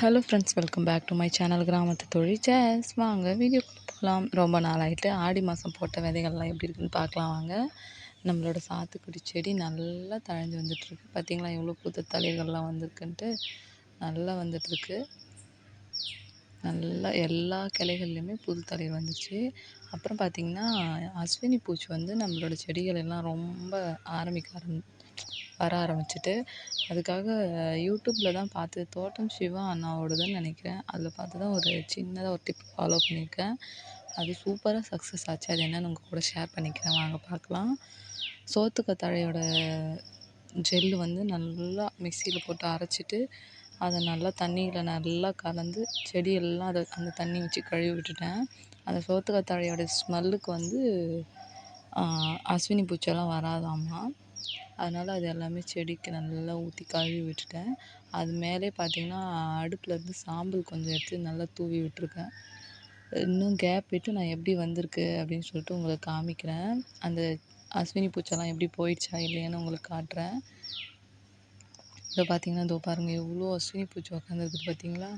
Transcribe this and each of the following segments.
Hello friends welcome back to my channel கிராமத்து தொழில் chase வாங்க வீடியோ போகலாம் ரொம்ப நாள் ஆகிட்டு ஆடி மாதம் போட்ட விதைகள்லாம் எப்படி இருக்குன்னு பார்க்கலாம் வாங்க. நம்மளோட சாத்துக்குடி செடி நல்லா தழைஞ்சு வந்துட்டுருக்கு. பார்த்திங்களா எவ்வளோ புது தளிர்கள்லாம் வந்திருக்குன்ட்டு? நல்லா வந்துட்டுருக்கு. நல்லா எல்லா கிளைகள்லையுமே புது தளிர் வந்துச்சு. அப்புறம் பார்த்திங்கன்னா அஸ்வினி பூச்சி வந்து நம்மளோட செடிகள் எல்லாம் ரொம்ப ஆரம்பிக்க ஆரம்பி வர ஆரம்பிச்சிட்டு அதுக்காக யூடியூப்பில் தான் பார்த்து தோட்டம் சிவா அண்ணாவோடதுன்னு நினைக்கிறேன். அதில் பார்த்து தான் ஒரு சின்னதாக ஒரு டிப் ஃபாலோ பண்ணியிருக்கேன். அது சூப்பராக சக்ஸஸ் ஆச்சு. அது என்னன்னு உங்கள் கூட ஷேர் பண்ணிக்கிறேன். வாங்க பார்க்கலாம். சோத்துக்கத்தாழையோட ஜெல்லு வந்து நல்லா மிக்சியில் போட்டு அரைச்சிட்டு அதை நல்லா தண்ணியில் நல்லா கலந்து செடியெல்லாம் அதை அந்த தண்ணி வச்சு கழுவி விட்டுட்டேன். அந்த சோத்துக்கத்தாழையோட ஸ்மெல்லுக்கு வந்து அஸ்வினி பூச்செல்லாம் வராதாமா. அதனால் அது எல்லாமே செடிக்கு நல்லா ஊற்றி கழுவி விட்டுட்டேன். அது மேலே பார்த்திங்கன்னா அடுப்புலேருந்து சாம்பல் கொஞ்சம் எடுத்து நல்லா தூவி விட்டுருக்கேன். இன்னும் கேப் விட்டு நான் எப்படி வந்திருக்கு அப்படின்னு சொல்லிட்டு உங்களுக்கு காமிக்கிறேன். அந்த அஸ்வினி பூச்செல்லாம் எப்படி போயிடுச்சா இல்லையான்னு உங்களுக்கு காட்டுறேன். இப்போ பார்த்தீங்கன்னா இதோ பாருங்கள் எவ்வளோ அஸ்வினி பூச்சி உக்காந்துருக்குது பார்த்தீங்களா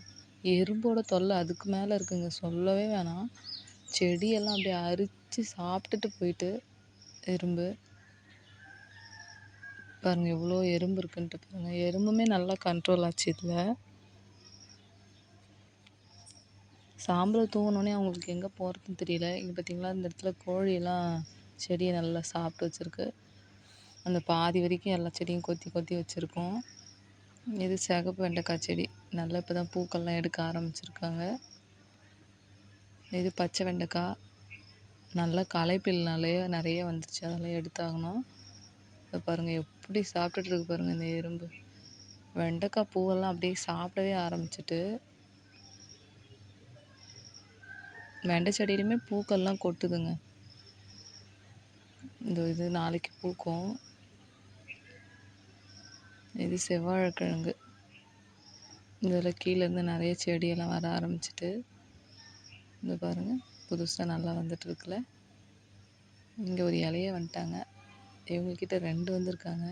எறும்போட தொல்லை அதுக்கு மேலே இருக்குங்க. சொல்லவே வேணாம். செடியெல்லாம் அப்படியே அரித்து சாப்பிட்டுட்டு போயிட்டு எறும்பு. பாருங்கள் எவ்வளோ எறும்பு இருக்குன்ட்டு பாருங்கள் எறும்புமே நல்லா கண்ட்ரோல் ஆச்சு இதில். சாம்பல் தூங்கினோடனே அவங்களுக்கு எங்கே போகிறதுன்னு தெரியல. இங்கே பார்த்தீங்களா இந்த இடத்துல கோழியெல்லாம் செடியை நல்லா சாப்பிட்டு வச்சுருக்கு. அந்த பாதி வரைக்கும் எல்லா செடியும் கொத்தி கொத்தி வச்சுருக்கோம். இது சிகப்பு வெண்டைக்காய் செடி. நல்லா இப்போ தான் பூக்கள்லாம் எடுக்க ஆரம்பிச்சிருக்காங்க. இது பச்சை வெண்டைக்காய். நல்லா களைப்பில்னாலே நிறைய வந்துருச்சு. அதெல்லாம் எடுத்தாகணும். இதை பாருங்கள் எப்படி சாப்பிட்டுட்டு இருக்கு பாருங்கள் இந்த எறும்பு. வெண்டைக்காய் பூவெல்லாம் அப்படியே சாப்பிடவே ஆரம்பிச்சிட்டு வெண்டை செடியிலுமே பூக்கள்லாம் கொட்டுதுங்க. இந்த இது நாளைக்கு பூக்கும். இது செவ்வாழைக்கிழங்கு இதில் கீழேருந்து நிறைய செடியெல்லாம் வர ஆரம்பிச்சிட்டு இந்த பாருங்கள் புதுசாக நல்லா வந்துட்டுருக்குல்ல இங்கே ஒரு இலைய வந்துட்டாங்க. இவங்கக்கிட்ட ரெண்டு வந்திருக்காங்க.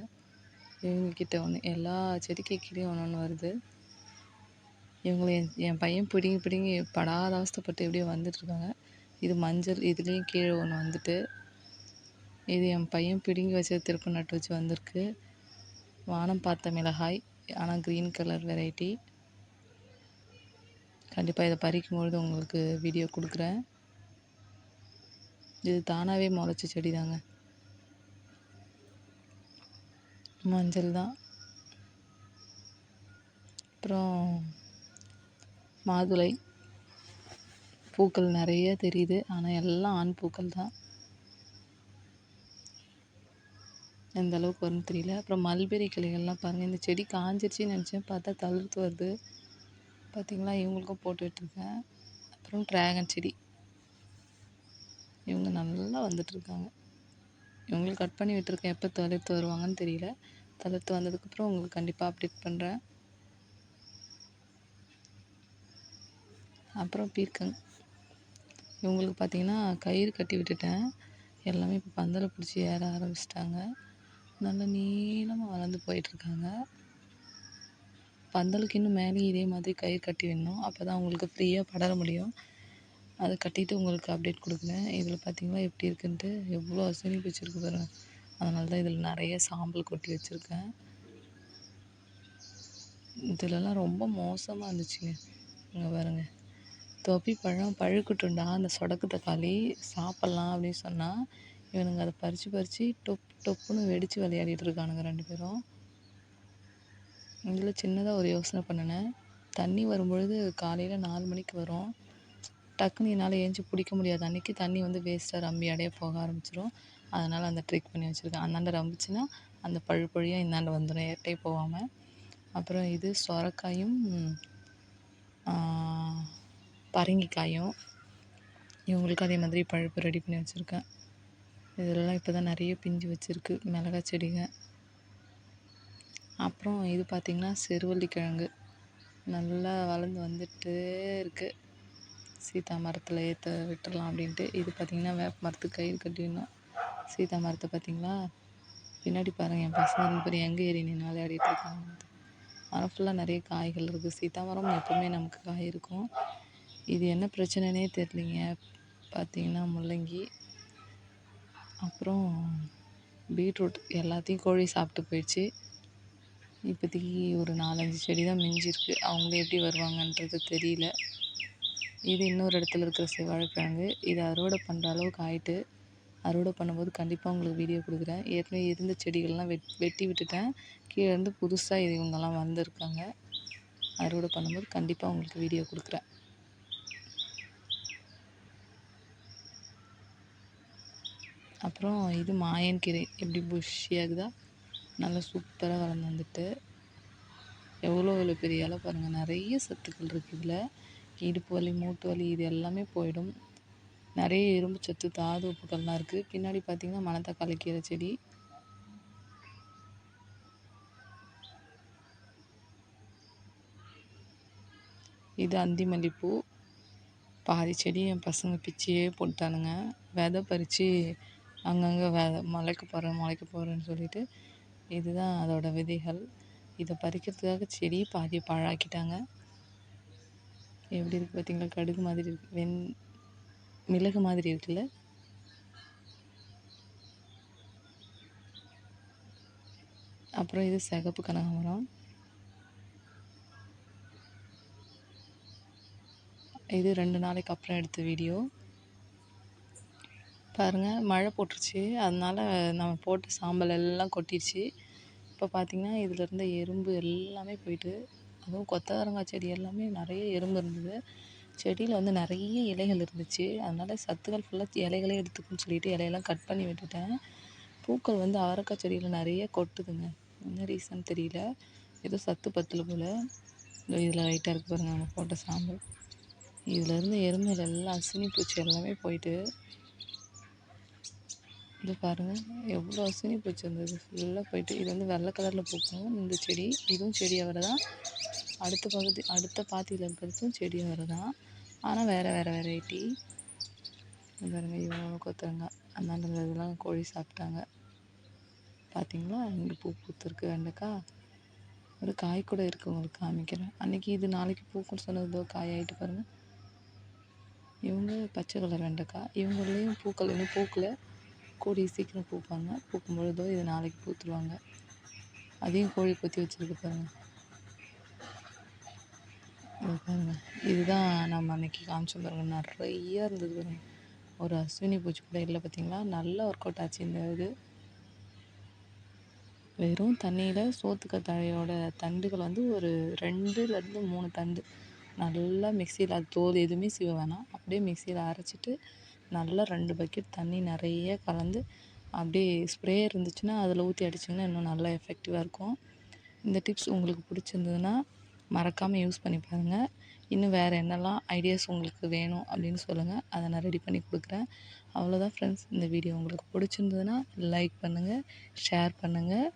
இவங்கக்கிட்ட ஒன்று எல்லா செடிக்கு கீழேயும் ஒன்று ஒன்று வருது. இவங்களை என் என் பையன் பிடுங்கி பிடுங்கி படாத அவஸ்தைப்பட்டு எப்படியோ வந்துட்டுருக்காங்க இது மஞ்சள் இதுலேயும் கீழே ஒன்று வந்துட்டு இது என் பையன் பிடுங்கி வச்சது திருப்ப நட்டு வச்சு வந்திருக்கு. வானம் பார்த்த மிளகாய் ஆனால் க்ரீன் கலர் வெரைட்டி கண்டிப்பாக இதை பறிக்கும்பொழுது உங்களுக்கு வீடியோ கொடுக்குறேன். இது தானாகவே முளைச்ச செடி தாங்க மஞ்சள் தான். அப்புறம் மாதுளை. பூக்கள் நிறைய தெரியுது. ஆனால் எல்லாம் ஆண் பூக்கள் தான். எந்த அளவுக்கு வரும்னு தெரியல. அப்புறம் மல்பெரி கிளைகள்லாம் பாருங்கள் இந்த செடி காஞ்சிருச்சுன்னு நினச்சேன். பார்த்தா தளிர்த்து வருது. பார்த்திங்களா? இவங்களுக்கும் போட்டு விட்டுருக்கேன். அப்புறம் ட்ராகன் செடி. இவங்க நல்லா வந்துட்டுருக்காங்க இவங்களுக்கு கட் பண்ணி விட்டுருக்கேன் எப்போ தளிர்த்து வருவாங்கன்னு தெரியல. தளிர்த்து வந்ததுக்கப்புறம் உங்களுக்கு கண்டிப்பாக அப்டேட் பண்ணுறேன் அப்புறம் பீர்க்கங் இவங்களுக்கு பார்த்தீங்கன்னா கயிறு கட்டி விட்டுட்டேன். எல்லாமே இப்போ பந்தலை பிடிச்சி ஏற ஆரம்பிச்சிட்டாங்க. நல்லா நீளமாக வளர்ந்து போயிட்டுருக்காங்க. பந்தலுக்கு இன்னும் மேலேயும் இதே மாதிரி கயிறு கட்டி விடணும். அப்போ தான் அவங்களுக்கு ஃப்ரீயாக படர முடியும். அதை கட்டிட்டு உங்களுக்கு அப்டேட் கொடுக்குறேன். இதில் பார்த்திங்களா எப்படி இருக்குன்ட்டு எவ்வளோ அசனி வச்சுருக்கு பாருங்கள் அதனால தான் இதில் நிறைய சாம்பல் கொட்டி வச்சுருக்கேன். இதிலலாம் ரொம்ப மோசமாக இருந்துச்சுங்க. இங்கே பாருங்கள் தொப்பி பழம் பழுக்கட்டுண்டா அந்த சொடக்கு தக்காளி சாப்பிட்லாம் அப்படின்னு சொன்னால் இவனுங்க அதை பறித்து பறித்து டொப் டொப்புன்னு வெடித்து விளையாடிட்டு இருக்கானுங்க ரெண்டு பேரும். இதில் சின்னதாக ஒரு யோசனை பண்ணினேன். தண்ணி வரும்பொழுது காலையில் நாலு மணிக்கு வரும். டக்குன்னு என்னால் ஏஞ்சி பிடிக்க முடியாது. அன்றைக்கி தண்ணி வந்து வேஸ்ட்டாக ரம்பி அடைய போக ஆரம்பிச்சிடும் அதனால் அந்த ட்ரிக் பண்ணி வச்சுருக்கேன். அந்தாண்ட ரம்பிச்சுன்னா அந்த பழு பழியாக இந்தாண்ட வந்துடும் எட்டே போகாமல் அப்புறம் இது சொரக்காயும் பரங்கிக்காயும். இவங்களுக்கு அதே மாதிரி பழுப்பு ரெடி பண்ணி வச்சுருக்கேன். இதெல்லாம் இப்போ தான் நிறைய பிஞ்சு வச்சுருக்கு. மிளகா செடிங்க. அப்புறம் இது பார்த்திங்கன்னா செருவள்ளி கிழங்கு நல்லா வளர்ந்து வந்துகிட்டே இருக்குது சீதா மரத்தில் ஏற்ற விட்டுடலாம் அப்படின்ட்டு. இது பார்த்திங்கன்னா வேப்ப மரத்துக்கு கயிறு கட்டிடணும். சீதா மரத்தை பார்த்திங்களா பின்னாடி பாருங்கள் என் பசங்க ரெண்டு பேரும் எங்கே ஏறி நின்று விளையாடிட்டு இருக்காங்க. மரம் ஃபுல்லாக நிறைய காய்கள் இருக்குது சீத்தாமரம் எப்போவுமே நமக்கு காய் இருக்கும். இது என்ன பிரச்சனைனே தெரிலிங்க பார்த்தீங்கன்னா முள்ளங்கி அப்புறம் பீட்ரூட் எல்லாத்தையும் கோழி சாப்பிட்டு போயிடுச்சு. இப்போதைக்கு ஒரு நாலஞ்சு செடி தான் மிஞ்சிருக்கு. அவங்களே எப்படி வருவாங்கன்றது தெரியல. இது இன்னொரு இடத்துல இருக்கிற செவ்வாழைக்கிழங்கு இது அறுவடை பண்ணுற அளவுக்கு ஆயிட்டு அறுவடை பண்ணும்போது கண்டிப்பாக உங்களுக்கு வீடியோ கொடுக்குறேன். ஏற்கனவே இருந்த செடிகள்லாம் வெட் வெட்டி விட்டுட்டேன். கீழே இருந்து புதுசாக இது இவங்கெல்லாம் வந்திருக்காங்க. அறுவடை பண்ணும்போது கண்டிப்பாக உங்களுக்கு வீடியோ கொடுக்குறேன். அப்புறம் இது மாயன் கீரை. எப்படி புஷ்ஷியாகுதா நல்லா சூப்பராக வளர்ந்து வந்துட்டு. எவ்வளோ எவ்வளோ பெரிய இலை பாருங்கள் நிறைய சத்துக்கள் இருக்குது இதில். இடுப்பு வலி மூட்டு வலி இது எல்லாமே போயிடும். நிறைய இரும்பு சத்து தாது உப்புக்கள்லாம் இருக்குது பின்னாடி பார்த்திங்கன்னா மணத்தக்காளி கீரை செடி. இது அந்தி மல்லிப்பூ. பாதி செடி என் பசங்க பிச்சியே போட்டானுங்க. விதை பறித்து அங்கங்கே விதை முளைக்க போகிறேன் முளைக்க போகிறேன்னு சொல்லிட்டு இதுதான் அதோட விதைகள். இதை பறிக்கிறதுக்காக செடி பாதி பாழாக்கிட்டாங்க. எப்படி இருக்குது பார்த்தீங்களா கடுகு மாதிரி இருக்குது வெண் மிளகு மாதிரி இருக்குல்ல? அப்புறம் இது சிகப்பு கனகாமரம். இது ரெண்டு நாளைக்கு அப்புறம் எடுத்த வீடியோ. பாருங்கள் மழை போட்டுருச்சு. அதனால் நம்ம போட்ட சாம்பல் எல்லாம் கொட்டிடுச்சு இப்போ பார்த்திங்கன்னா இதில் இருந்த எறும்பு எல்லாமே போயிட்டு அதுவும் கொத்தவரங்காய் செடி எல்லாமே நிறைய எறும்பு இருந்தது. செடியில் வந்து நிறைய இலைகள் இருந்துச்சு. அதனால் சத்துக்கள் ஃபுல்லாக இலைகளே எடுத்துக்குன்னு சொல்லிட்டு இலையெல்லாம் கட் பண்ணி விட்டுட்டேன். பூக்கள் வந்து அவரைக்காய் செடியில் நிறைய கொட்டுதுங்க. என்ன ரீசன் தெரியல. ஏதோ சத்து பத்தில் போல். இதில் லைட்டாக இருக்குது பாருங்கள் நம்ம போட்ட சாம்பல். இதில் இருந்த எறும்புகள் எல்லாம் அசினி பூச்சி எல்லாமே போயிட்டு இது பாருங்கள் எவ்வளோ அசினி பூச்சி இருந்தது ஃபுல்லாக போயிட்டு. இது வந்து வெள்ளை கலரில் பூக்கும். இந்த செடி இதுவும் செடி அவரை தான் அடுத்த பகுதி அடுத்த பாத்தியில் இருக்கிறதும் செடி அவரை தான் ஆனால் வேறு வேறு வெரைட்டி. பாருங்க இவ்வளோ கொத்தரங்காய் அதனால இதெல்லாம் கோழி சாப்பிட்டாங்க. பார்த்தீங்களா இங்கே பூ பூத்துருக்கு வெண்டைக்காய் ஒரு காய் கூட இருக்குது உங்களுக்கு காமிக்கிறேன். அன்றைக்கி இது நாளைக்கு பூக்குன்னு சொன்னதோ காய் ஆகிட்டு பாருங்கள் இவங்க பச்சை கலர் வெண்டைக்காய் இவங்களையும் பூக்கள் இன்னும் பூக்கலை. கோழி சீக்கிரம் பூப்பாங்க. பூக்கும் பொழுதோ இது நாளைக்கு பூத்துருவாங்க. அதையும் கோழி கொத்தி வச்சுருக்கு பாருங்கள் பாருங்க. இதுதான் நம்ம அன்றைக்கி காமிச்சோம் பாருங்கள் நிறைய இருந்தது பாருங்கள் ஒரு அஸ்வினி பூச்சி கூட இல்லை பார்த்தீங்களா? நல்லா ஒர்க் அவுட் ஆச்சு இந்த இது. வெறும் தண்ணியில் சோத்துக்கத்தாழையோட தண்டுகள் வந்து ஒரு ரெண்டுலேருந்து மூணு தண்டு. நல்லா மிக்சியில் அது தோல் எதுவுமே சீவ வேணாம். அப்படியே மிக்சியில் அரைச்சிட்டு நல்லா ரெண்டு பக்கெட் தண்ணி நிறைய கலந்து அப்படியே ஸ்ப்ரே இருந்துச்சுன்னா அதில் ஊற்றி அடிச்சிங்கன்னா இன்னும் நல்லா எஃபெக்டிவாக இருக்கும். இந்த டிப்ஸ் உங்களுக்கு பிடிச்சிருந்ததுன்னா மறக்காமல் யூஸ் பண்ணி பாருங்கள் இன்னும் வேறு என்னெல்லாம் ஐடியாஸ் உங்களுக்கு வேணும் அப்படின்னு சொல்லுங்கள் அதை நான் ரெடி பண்ணி கொடுக்குறேன். அவ்வளோதான் ஃப்ரெண்ட்ஸ் இந்த வீடியோ உங்களுக்கு பிடிச்சிருந்ததுன்னா லைக் பண்ணுங்கள் ஷேர் பண்ணுங்கள்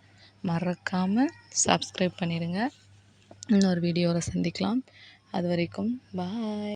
மறக்காமல் சப்ஸ்கிரைப் பண்ணிடுங்க. இன்னொரு வீடியோவில் சந்திக்கலாம். அது வரைக்கும் பாய்